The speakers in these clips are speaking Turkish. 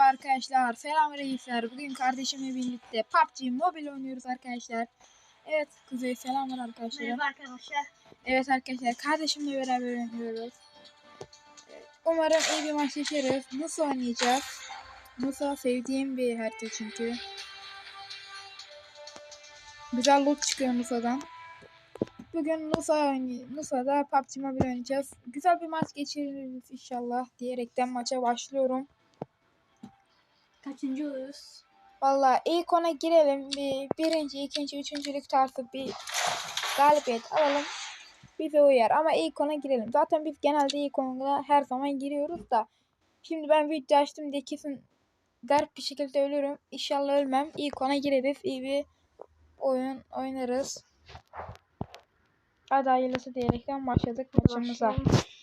Arkadaşlar, selam reisler. Bugün kardeşimle birlikte PUBG Mobile oynuyoruz arkadaşlar. Evet, Kuzey selamlar arkadaşlar. Merhaba arkadaşlar. Evet arkadaşlar, kardeşimle beraber oynuyoruz. Umarım iyi bir maç yaşarız. Nasıl oynayacağız? Musa sevdiğim bir harita çünkü. Güzel loot çıkıyor Musa'dan. Bugün Musa oynay Musa'da PUBG Mobile oynayacağız. Güzel bir maç geçiririz inşallah diyerekten maça başlıyorum. Kaçıncı oluyoruz? Valla ilk ona girelim. Bir, birinci, ikinci, üçüncülük tarzı bir galibiyet alalım. Bize uyar ama ilk ona girelim. Zaten biz genelde ilk ona her zaman giriyoruz da. Şimdi ben video açtım diye kesin garip bir şekilde ölürüm. İnşallah ölmem. İlk ona gireriz. İyi bir oyun oynarız. Hadi hayırlısı diyerekten başladık maçımıza. Başlayalım.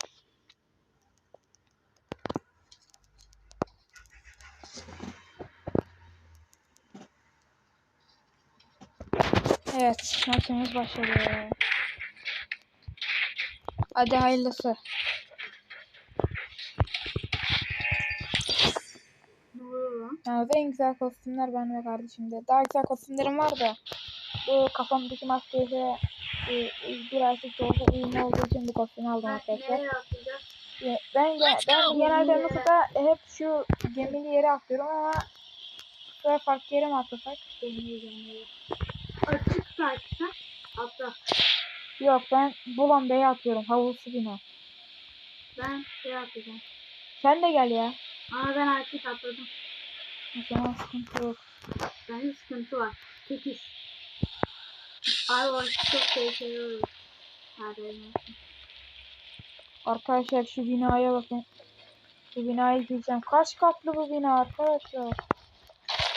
Evet maçımız başladı. Hadi hayırlısı. Yani en güzel kostümler benim ve kardeşimde. Daha güzel kostümlerim var da bu kafamdaki maskeyi de e, birazcık da olsa olduğu için bu kostümü aldım arkadaşlar. Ben, ben, ben genelde mesela hep şu gemili yere atlıyorum ama bu farklı yere mi atlasak? Deneyeceğim. Açık Yok ben Bulan Bey'e atlıyorum. Havuzlu bina. Ben şey atlayacağım. Sen de gel ya. Ama ben artık atladım. O zaman sıkıntı yok. Bende sıkıntı var. Tekiz. Ay o çok tehlikeli olur. Arkadaşlar şu binaya bakın. Bu binaya gireceğim. Kaç katlı bu bina arkadaşlar?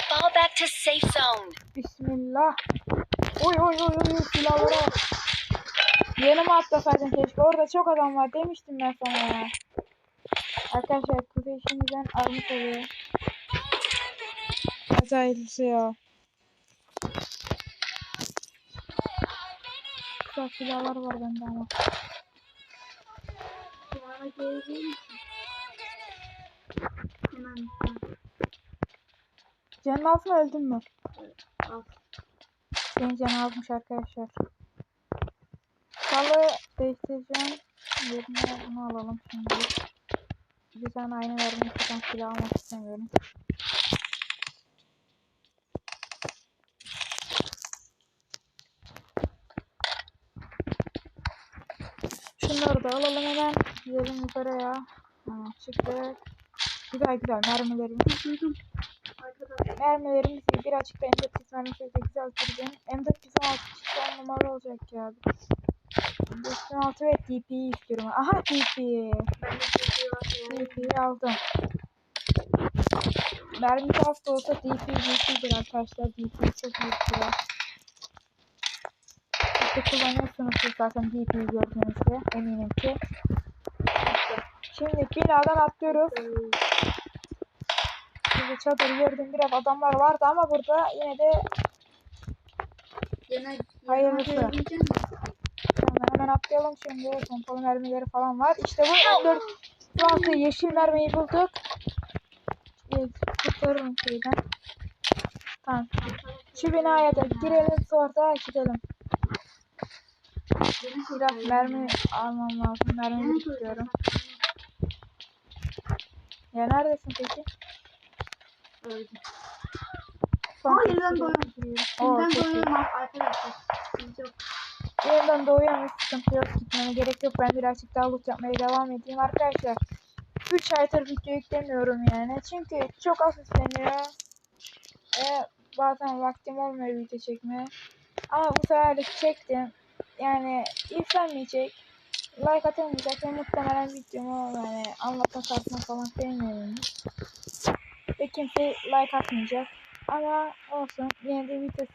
Fall back to safe zone. Bismillah. Oy oy oy oy silahlara bak. Yanıma atlasaydın keşke. Orada çok adam var demiştim ben sana ya. Arkadaşlar kuzey şimdiden armut oluyor. Hadi hayırlısı ya. Güzel silahlar var bende ama. Misin? Hemen. Canın altın öldün mü? Al. Senin canı almış arkadaşlar. Salı değiştireceğim. Yerine bunu alalım şimdi. Bir tane aynı vermek için silah almak istemiyorum. Şunları da alalım hemen. Gidelim yukarıya. Tamam çıktık. Güzel güzel mermilerimiz. Duydum. Arkadaşlar. Mermilerimiz iyi. Birazcık da M4 mermisi de güzel türden. M4 bizim altı çıktı on numara olacak ya. Dostum altı ve DP'yi istiyorum. Aha çekiyor. DP'yi aldım. Mermi da olsa DP DP'dir arkadaşlar. DP çok. Siz de kullanıyorsunuz siz zaten DP'yi gördüğünüzde eminim ki. Şimdi binadan atlıyoruz. Şimdi çadırı gördüm biraz adamlar vardı ama burada yine de Hayırlısı. Hemen, atlayalım şimdi. Pompalı mermileri falan var. İşte bu 14 şu anda yeşil mermiyi bulduk. Evet, kurtarırım şeyden. Tamam. Şu binaya da girelim sonra da gidelim. Biraz mermi almam lazım. Mermi istiyorum. Ya neredesin peki? Öldü. Son Hayır, Şimdiden çok iyi. doyuyorum arkadaşlar. Yeniden doğuyorum. Hiç sıkıntı yok. Gitmeme gerek yok. Ben birazcık daha loot yapmaya devam edeyim arkadaşlar. 3 aydır video yüklemiyorum yani. Çünkü çok az izleniyor. Ve bazen vaktim olmuyor video çekmeye. Ama bu sefer de çektim. Yani izlenmeyecek. Like atılmayacak ve muhtemelen videomu yani anlatma tarzını falan sevmiyorum. Ve kimse like atmayacak. Ama olsun. Yine de video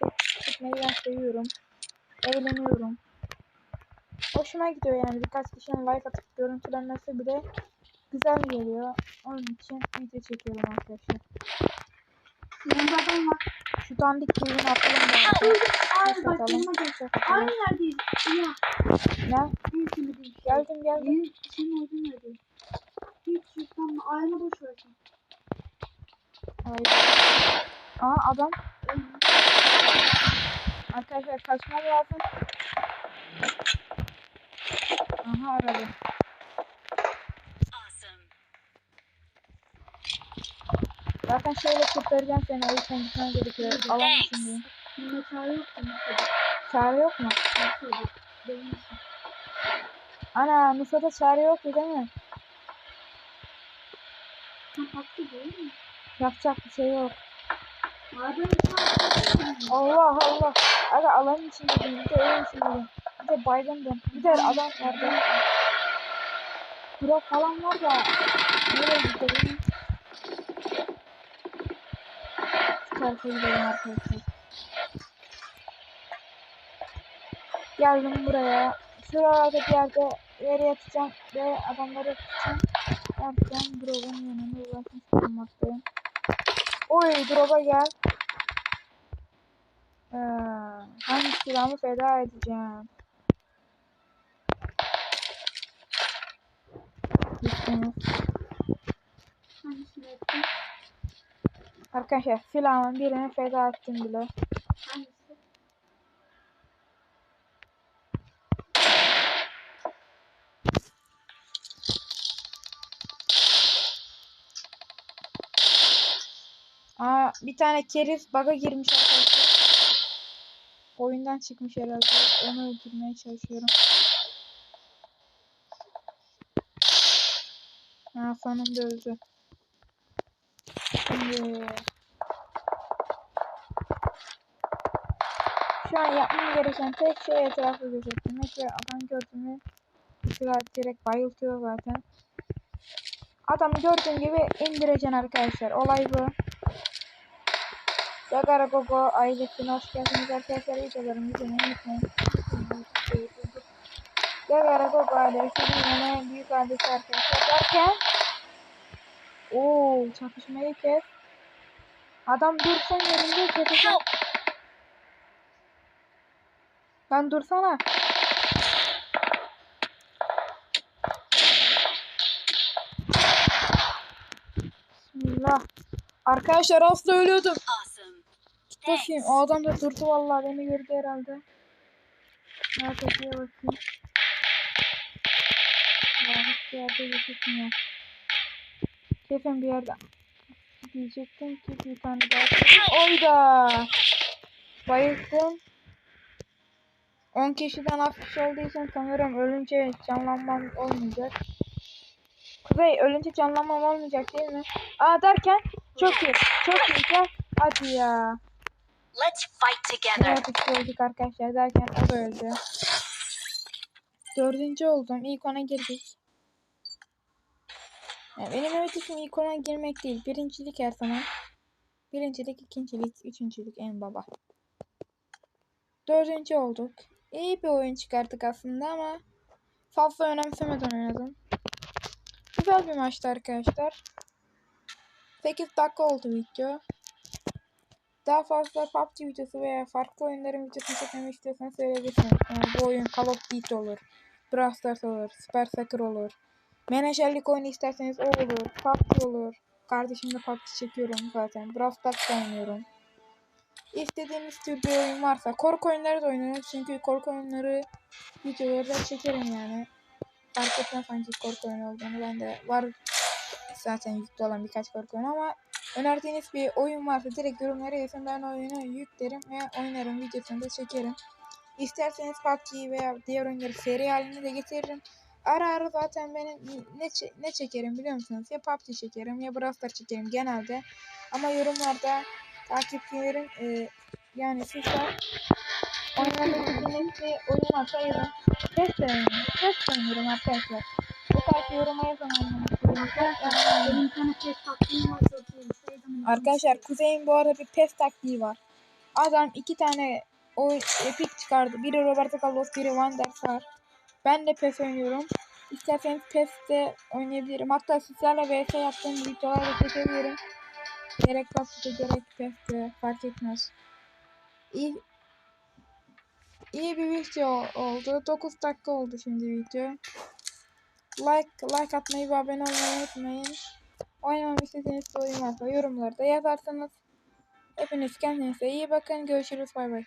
çekmeyi ben seviyorum eğleniyorum. Hoşuma gidiyor yani birkaç kişinin like atıp görüntülenmesi bile güzel geliyor. Onun için video çekiyorum arkadaşlar. Yanımda adam var. Şu dandik kuyruğunu atalım da. Ay bak yanıma. Aynı yerdeyiz. Ya. Ne? Değil. Geldim geldim. Benim senin olduğun yerde. Hiç yıkanma. Ayağını boş ver sen. Hayır. Aa adam. Arkadaşlar kaçmam lazım. Aha aradı. Awesome. Zaten şöyle kurtaracağım seni. O yüzden gitmen gerekiyor. Thanks. içindeyim. Bunda çare yok mu? Çare yok mu? Ana Nusa'da çare yok değil mi? Sen haklı değil mi? Yapacak bir şey yok. Allah Allah. Aga alanın içindeydim. Bir de evin içindeydim. Bir de baygındım. Bir de adam vardı. Drop falan var da. Nereye gidelim? Şu tarafa gidelim arkadaşlar. Geldim buraya. Şuralarda bir yerde yere yatacağım ve adamları tutacağım. Yapacağım. Drop'un yanına ulaşmış bulunmaktayım. Oy drop'a gel. Ee, hangi silahımı feda edeceğim? Gittiniz. Hangisini ettin? Arkadaşlar silahımın birini feda ettim bile. Bir tane keriz bug'a girmiş arkadaşlar. Oyundan çıkmış herhalde. Onu öldürmeye çalışıyorum. Ha sonunda öldü. Şu an yapmam gereken tek şey etrafı gözetlemek ve adam gördüğümü silah direkt bayıltıyor zaten. Adamı gördüğüm gibi indireceksin arkadaşlar. Olay bu. Yagara Gogo ailesine hoş geldiniz arkadaşlar. Videolarımı izlemeyi unutmayın. Yagara Gogo ailesi yine büyük ailesi arkadaşlar. Derken Oo çatışmayı kes. Adam dursun yerinde keseceğim. Lan dursana. Bismillah. Arkadaşlar asla ölüyordum. Bakayım o adam da durdu vallahi beni gördü herhalde. Nerede bakayım. Ya hiçbir yerde gözükmüyor. Kesin bir yerde. Diyecektim ki bir tane daha. Oyda. Bayıldım. 10 kişiden az kişi için sanırım ölünce canlanmam olmayacak. Kuzey ölünce canlanmam olmayacak değil mi? Aa derken çok iyi. Çok iyi. Gel. Hadi ya. Let's fight together. Gördük arkadaşlar derken o öldü. Dördüncü oldum. İlk ona girdik. Yani benim hedefim ilk ona girmek değil. Birincilik her zaman. Birincilik, ikincilik, üçüncülük en baba. Dördüncü olduk. İyi bir oyun çıkarttık aslında ama fazla önemsemeden oynadım. Güzel bir maçtı arkadaşlar. 8 dakika oldu video. Daha fazla PUBG videosu veya farklı oyunların videosunu çekmemi istiyorsanız söyleyebilirsiniz. Yani bu oyun Call of Duty olur. Brawl Stars olur. Super Soccer olur. Menajerlik oyunu isterseniz o olur. PUBG olur. Kardeşimle PUBG çekiyorum zaten. Brawl Stars oynuyorum. İstediğiniz tür oyun varsa korku oyunları da oynuyorum. Çünkü korku oyunları videoları da çekerim yani. Fark etmez hangi korku oyunu olduğunu. Ben de var zaten yüklü olan birkaç korku oyunu ama önerdiğiniz bir oyun varsa direkt yorumlara yazın. Ben oyunu yüklerim ve oynarım. Videosunu da çekerim. İsterseniz PUBG veya diğer oyunları seri halinde de getiririm. Ara ara zaten benim ne, ne çekerim biliyor musunuz? Ya PUBG çekerim ya Brawl Stars çekerim genelde. Ama yorumlarda takipçilerim e, yani sizler istediğiniz bir oyun varsa yazın. Test oynuyorum. Test oynuyorum arkadaşlar. Bu tarz yoruma yazın Arkadaşlar Kuzey'in bu arada bir PES taktiği var. Adam iki tane o epic çıkardı. Biri Roberto Carlos, biri Van der Sar. Ben de PES oynuyorum. İsterseniz PES'te oynayabilirim. Hatta sizlerle vs yaptığım videolar da çekebilirim. Gerek PUBG'de gerek PES'te fark etmez. İyi, iyi bir video oldu. 9 dakika oldu şimdi video. Like like atmayı ve abone olmayı unutmayın. Oynamamı istediğiniz oyun varsa yorumlarda yazarsanız. Hepiniz kendinize iyi bakın. Görüşürüz. Bay bay.